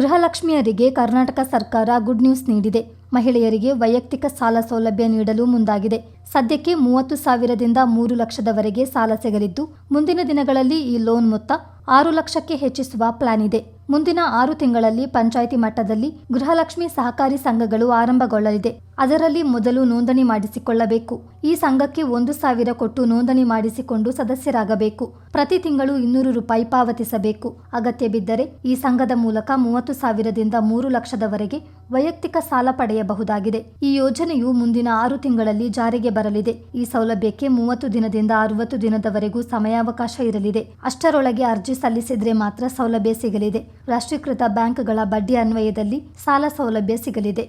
ಗೃಹಲಕ್ಷ್ಮಿಯರಿಗೆ ಕರ್ನಾಟಕ ಸರ್ಕಾರ good news ನೀಡಿದೆ. ಮಹಿಳೆಯರಿಗೆ ವೈಯಕ್ತಿಕ ಸಾಲ ಸೌಲಭ್ಯ ನೀಡಲು ಮುಂದಾಗಿದೆ. ಸದ್ಯಕ್ಕೆ ಮೂವತ್ತು ಸಾವಿರದಿಂದ ಮೂರು ಲಕ್ಷದವರೆಗೆ ಸಾಲ ಸಿಗಲಿದ್ದು, ಮುಂದಿನ ದಿನಗಳಲ್ಲಿ ಈ ಲೋನ್ ಮೊತ್ತ ಆರು ಲಕ್ಷಕ್ಕೆ ಹೆಚ್ಚಿಸುವ ಪ್ಲಾನ್ ಇದೆ. ಮುಂದಿನ ಆರು ತಿಂಗಳಲ್ಲಿ ಪಂಚಾಯಿತಿ ಮಟ್ಟದಲ್ಲಿ ಗೃಹಲಕ್ಷ್ಮಿ ಸಹಕಾರಿ ಸಂಘಗಳು ಆರಂಭಗೊಳ್ಳಲಿದೆ. ಅದರಲ್ಲಿ ಮೊದಲು ನೋಂದಣಿ ಮಾಡಿಸಿಕೊಳ್ಳಬೇಕು. ಈ ಸಂಘಕ್ಕೆ ಒಂದು ಸಾವಿರ ಕೊಟ್ಟು ನೋಂದಣಿ ಮಾಡಿಸಿಕೊಂಡು ಸದಸ್ಯರಾಗಬೇಕು. ಪ್ರತಿ ತಿಂಗಳು ಇನ್ನೂರು ರೂಪಾಯಿ ಪಾವತಿಸಬೇಕು. ಅಗತ್ಯ ಬಿದ್ದರೆ ಈ ಸಂಘದ ಮೂಲಕ ಮೂವತ್ತು ಸಾವಿರದಿಂದ ಮೂರು ಲಕ್ಷದವರೆಗೆ ವೈಯಕ್ತಿಕ ಸಾಲ ಪಡೆಯಬಹುದಾಗಿದೆ. ಈ ಯೋಜನೆಯು ಮುಂದಿನ ಆರು ತಿಂಗಳಲ್ಲಿ ಜಾರಿಗೆ ಬರಲಿದೆ. ಈ ಸೌಲಭ್ಯಕ್ಕೆ ಮೂವತ್ತು ದಿನದಿಂದ ಅರವತ್ತು ದಿನದವರೆಗೂ ಸಮಯಾವಕಾಶ ಇರಲಿದೆ. ಅಷ್ಟರೊಳಗೆ ಅರ್ಜಿ ಸಲ್ಲಿಸಿದ್ರೆ ಮಾತ್ರ ಸೌಲಭ್ಯ ಸಿಗಲಿದೆ. ರಾಷ್ಟ್ರೀಕೃತ ಬ್ಯಾಂಕ್ಗಳ ಬಡ್ಡಿ ಅನ್ವಯದಲ್ಲಿ ಸಾಲ ಸೌಲಭ್ಯ ಸಿಗಲಿದೆ.